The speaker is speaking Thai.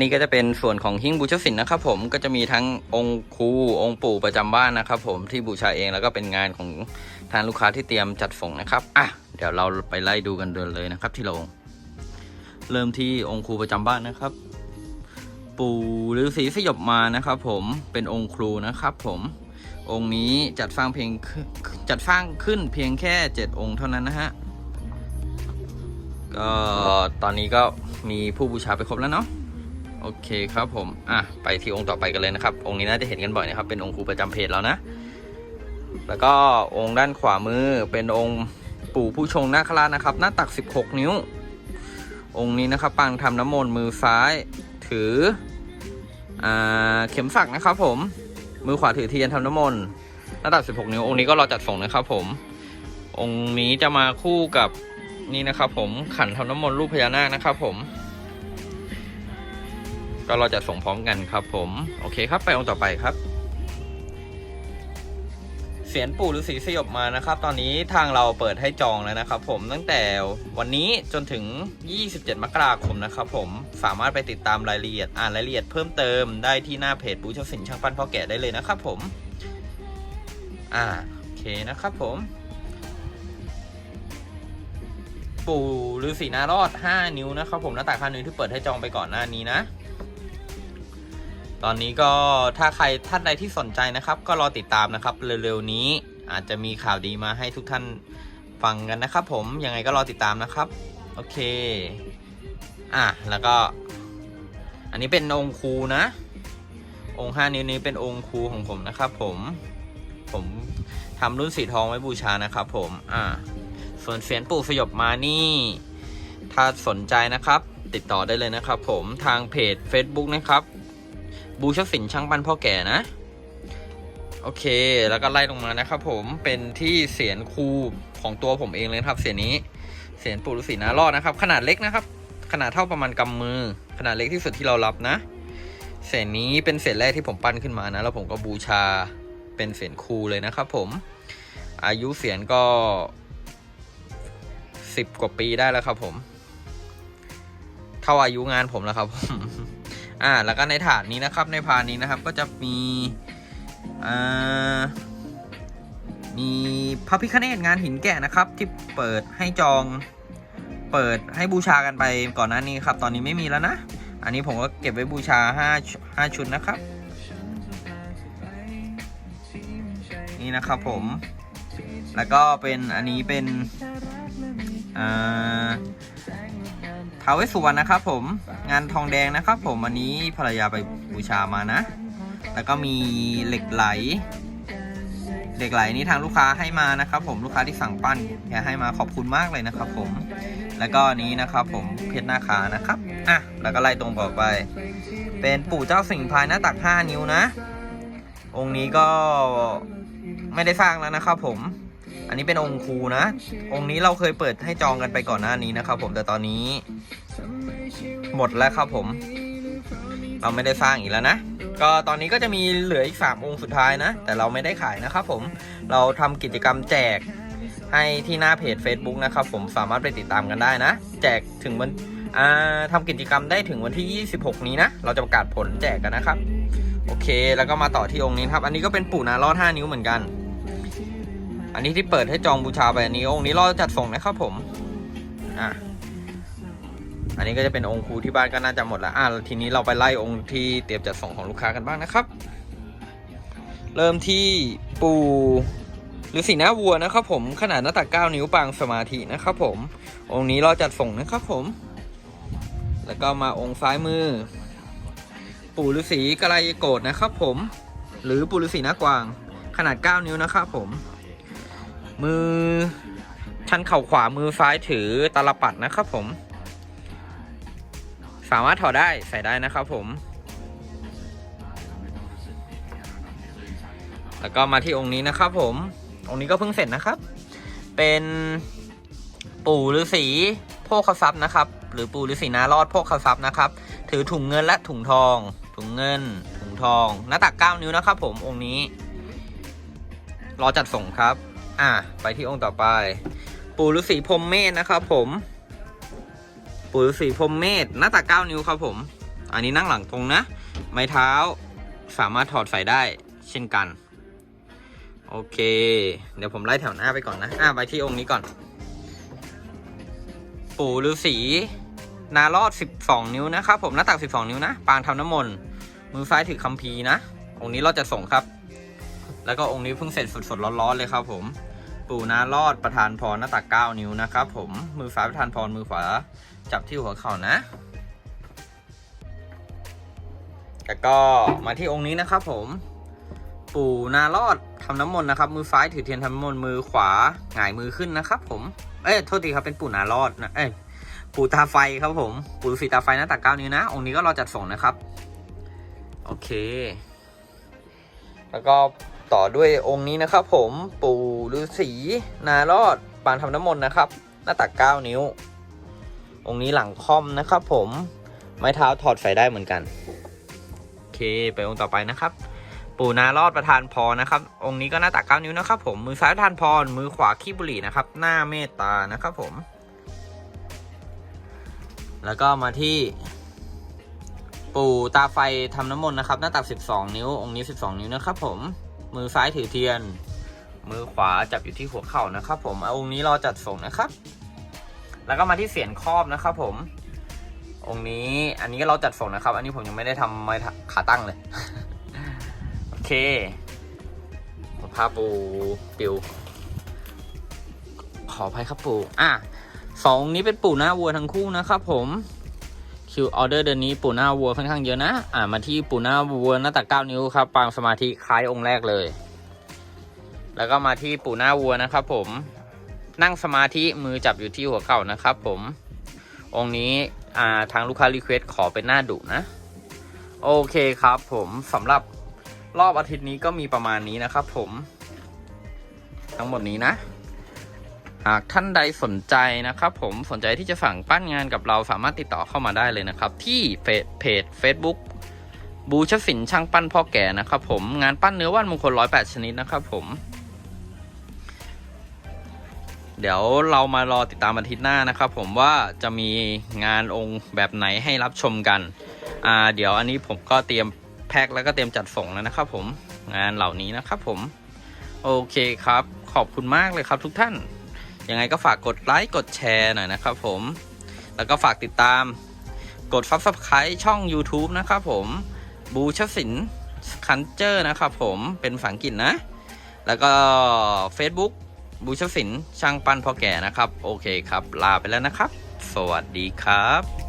นี่ก็จะเป็นส่วนของหิ้งบูชาศิลป์นะครับผมก็จะมีทั้งองค์ครูองค์ปู่ประจำบ้านนะครับผมที่บูชาเองแล้วก็เป็นงานของทางลูกค้าที่เตรียมจัดส่งนะครับอะเดี๋ยวเราไปไล่ดูกันเดินเลยนะครับ ที่โรงเริ่มที่องค์ครูประจำบ้านนะครับ ปู่ฤาษีสยบมานะครับ ผมเป็นองค์ครูนะครับผมองค์นี้จัดสร้างเพียงจัดสร้างขึ้นเพียงแค่ 7 องค์เท่านั้นนะฮะก็ตอนนี้ก็มีผู้บูชาไปครบแล้วเนาะ โอเคครับผม อะ ไปที่องค์ต่อไปกันเลยนะครับ องค์นี้น่าจะเห็นกันบ่อยนะครับ เป็นองค์ครูประจำเพจแล้วนะ แล้วก็องค์ด้านขวามือเป็นองค์ปู่ผู้ชงนาคราชนะครับ หน้าตัก 16 นิ้ว องค์นี้นะครับปังทำน้ำมนต์มือซ้าย ถืออเข็มสักนะครับ ผม มือขวาถือเทียนทำน้ำมนต์หน้าตัก 16 นิ้ว องค์นี้ก็รอจัดส่งนะครับผม องค์นี้จะมาคู่กับนี่นะครับ ผมขันทำน้ำมนต์รูปพญานาคนะครับ ผม ก็เราจะส่งพร้อมกันครับผม โอเคครับไปองค์ต่อไปครับเสียนปู่ฤาษีสยบมานะครับ ตอนนี้ทางเราเปิดให้จองแล้วนะครับ ผมตั้งแต่วันนี้จนถึง 27 มกราคมนะครับ ผมสามารถไปติดตามรายละเอียดอ่านรายละเอียดเพิ่มเติมได้ที่หน้าเพจบูชาสินช่างปั้นพ่อแก่ได้เลยนะครับ ผม อ่าโอเคนะครับ ผม ปู่ฤาษีนารอด 5 นิ้วนะครับ ผมหน้าตาค่านิ้วที่เปิดให้จองไปก่อนหน้านี้นะ ตอนนี้ก็ถ้าใครท่านใดที่สนใจนะครับ ก็รอติดตามนะครับ เร็วๆนี้อาจจะมีข่าวดีมาให้ทุกท่านฟังกันนะครับ ผมยังไงก็รอติดตามนะครับ โอเค อะแล้วก็ อันนี้เป็นองค์ครูนะ องค์ห้านิ้วนี้เป็นองค์ครูของผมนะครับ ผมผมทำรุ่นสีทองไว้บูชานะครับ ผมอ่าส่วนเสียนปู่สยบมานี่ ถ้าสนใจนะครับ ติดต่อได้เลยนะครับ ผมทางเพจ Facebook นะครับ บูชาสินช่างปั้นพ่อแก่นะ โอเค แล้วก็ไล่ลงมานะครับผมเป็นที่เสียนคูของตัวผมเองเลยครับ เสียนนี้เสียนปู่ฤาษีนารอดนะครับ ขนาดเล็กนะครับ ขนาดเท่าประมาณกำมือ ขนาดเล็กที่สุดที่เรารับนะ เสียนนี้เป็นเสียนแรกที่ผมปั้นขึ้นมานะ แล้วผมก็บูชาเป็นเสียนคูเลยนะครับ ผม อายุเสียนก็สิบกว่าปีได้แล้วครับ ผม เท่าอายุงานผมแล้วครับผม อ่าแล้วก็ในถาดนี้นะครับในพานนี้นะครับก็จะมีอ่ามีพระพิคเนตงานหินแกะนะครับ ที่เปิดให้จอง เปิดให้บูชากันไปก่อนหน้านี้ครับ ตอนนี้ไม่มีแล้วนะ อันนี้ผมก็เก็บไว้บูชา5 5ชุดนะครับ นี่นะครับผม แล้วก็เป็นอันนี้เป็นอ่า ท้าวเวสสุวรรณนะครับผมงานทองแดงนะครับ ผมวันนี้ภรรยาไปบูชามานะ แล้วก็มีเหล็กไหล เหล็กไหลนี้ทางลูกค้าให้มานะครับ ผมลูกค้าที่สั่งปั้นแกให้มาขอบคุณมากเลยนะครับ ผม แล้วก็นี้นะครับผมเพชรหนาคานะครับอะแล้วก็ไล่ตรงต่อไป เป็นปู่เจ้าสิงห์พายหน้าตัก 5 นิ้วนะ องค์นี้ก็ไม่ได้สร้างแล้วนะครับ ผม อันนี้เป็นองค์ครูนะ องค์นี้เราเคยเปิดให้จองกันไปก่อนหน้านี้นะครับผมแต่ตอนนี้ หมดแล้วครับผม เราไม่ได้สร้างอีกแล้วนะ ก็ตอนนี้ก็จะมีเหลืออีก 3 องค์สุดท้ายนะ แต่เราไม่ได้ขายนะครับผมเราทำกิจกรรมแจกให้ที่หน้าเพจ Facebook นะครับผมสามารถไปติดตามกันได้นะ แจกถึงวันทำกิจกรรมได้ถึงวันที่ 26 นี้นะ เราจะประกาศผลแจกกันนะครับ โอเค แล้วก็มาต่อที่องค์นี้ครับ อันนี้ก็เป็นปู่นารอด5นิ้วเหมือนกัน อันนี้ที่เปิดให้จองบูชาไปอันนี้องค์นี้รอจัดส่งนะครับผมอะอันนี้ก็จะเป็นองค์ครูที่บ้านก็น่าจะหมดแล้วอะทีนี้เราไปไล่องค์ที่เตรียมจัดส่งของลูกค้ากันบ้างนะครับ เริ่มที่ปู่ฤาษีหน้าวัวนะครับผมขนาดหน้าตัก9นิ้วปางสมาธินะครับผม องค์นี้รอจัดส่งนะครับผม แล้วก็มาองค์ซ้ายมือ ปู่ฤาษีกระไรโกดนะครับผม หรือปู่ฤาษีหน้ากวาง ขนาด 9 นิ้วนะครับผม มือชันเข่าขวามือซ้ายถือตาลปัดนะครับผม สามารถถอดได้ใส่ได้นะครับผม แล้วก็มาที่องค์นี้นะครับผม องค์นี้ก็เพิ่งเสร็จนะครับ เป็นปู่ฤาษีโภคทรัพย์นะครับ หรือปู่ฤาษีนารอดโภคทรัพย์นะครับ ถือถุงเงินและถุงทอง ถุงเงิน ถุงทอง หน้าตัก 9 นิ้วนะครับผมองค์นี้ รอจัดส่งครับ อะไปที่องค์ต่อไป ปู่ฤาษีพรมเมธนะครับผม ปู่ฤาษีพรมเมธหน้าตัก9นิ้วครับผม อันนี้นั่งหลังตรงนะ ไม้เท้าสามารถถอดใส่ได้เช่นกัน โอเค เดี๋ยวผมไล่แถวหน้าไปก่อนนะ อะไปที่องค์นี้ก่อน ปู่ฤาษีนารอด 12 นิ้วนะครับผมหน้าตัก 12 นิ้วนะ ปางทำน้ำมนต์มือซ้ายถือคัมภีร์นะองค์นี้เราจะส่งครับ แล้วก็องค์นี้เพิ่งเสร็จสดๆร้อนๆเลยครับผม ปู่นารอดประธานพรหน้าตัก 9 นิ้วนะครับผมมือซ้ายประธานพรมือขวาจับที่หัวเข่านะแล้วก็มาที่องค์นี้นะครับ ผม ปู่นารอดทำน้ำมนต์นะครับ มือซ้ายถือเทียนทำน้ำมนต์มือขวาหงายมือขึ้นนะครับ ผมเอ้ยโทษทีครับเป็นปู่นารอดนะเอ้ยปู่ตาไฟครับผม ปู่ฤาษีตาไฟหน้าตักเก้านิ้วนะ องค์นี้ก็รอจัดส่งนะครับ โอเค แล้วก็ ต่อด้วยองค์นี้นะครับผมปู่ฤาษีนารอดปางทำน้ำมนต์นะครับ หน้าตักเก้านิ้ว องค์นี้หลังค่อมนะครับผมไม้เท้าถอดใส่ได้เหมือนกัน โอเคไปองค์ต่อไปนะครับ ปู่นารอดประธานพรนะครับ องค์นี้ก็หน้าตักเก้านิ้วนะครับผมมือซ้ายประธานพรมือขวาขี้บุหรี่นะครับ หน้าเมตตานะครับผม แล้วก็มาที่ปู่ตาไฟทำน้ำมนต์นะครับ หน้าตัก 12 นิ้ว องค์นี้ 12 นิ้วนะครับผม มือซ้ายถือเทียน มือขวาจับอยู่ที่หัวเข่านะครับ ผมเอาองค์นี้รอจัดส่งนะครับ แล้วก็มาที่เสียนครอบนะครับ ผม องค์นี้อันนี้ก็เราจัดส่งนะครับ อันนี้ผมยังไม่ได้ทำไม้ขาตั้งเลย โอเคภาพปูปิว ขออภัยครับปู่อะสององนี้เป็นปู่หน้าวัวทั้งคู่นะครับผม คิวออเดอร์เดือนนี้ปู่หน้าวัวค่อนข้างเยอะนะ อ่ามาที่ปู่หน้าวัวหน้าตักเก้านิ้วครับปางสมาธิคล้ายองค์แรกเลย แล้วก็มาที่ปู่หน้าวัวนะครับผม นั่งสมาธิมือจับอยู่ที่หัวเข่านะครับผม องค์นี้อ่าทางลูกค้ารีเควสขอเป็นหน้าดุนะ โอเคครับผมสำหรับรอบอาทิตย์นี้ก็มีประมาณนี้นะครับผม ทั้งหมดนี้นะ หากท่านใดสนใจนะครับ ผมสนใจที่จะสั่งปั้นงานกับเราสามารถติดต่อเข้ามาได้เลยนะครับ ที่เฟซเพจ Facebook บูชศิลป์ช่างปั้นพ่อแก่นะครับ ผมงานปั้นเนื้อว่านมงคลร้อยแปดชนิดนะครับ ผม เดี๋ยวเรามารอติดตามอาทิตย์หน้านะครับ ผมว่าจะมีงานองค์แบบไหนให้รับชมกันอ่าเดี๋ยวอันนี้ผมก็เตรียมแพ็คแล้วก็เตรียมจัดส่งแล้วนะครับ ผมงานเหล่านี้นะครับ ผม โอเคครับ ขอบคุณมากเลยครับทุกท่าน ยังไงก็ฝากกดไลค์กดแชร์หน่อยนะครับผม แล้วก็ฝากติดตาม กด Subscribe ช่อง YouTube นะครับผมบูชศิลป์คันเจอร์นะครับผมเป็นภาษาอังกฤษนะ แล้วก็ Facebook บูชศิลป์ช่างปั้นพ่อแก่นะครับ โอเคครับ ลาไปแล้วนะครับ สวัสดีครับ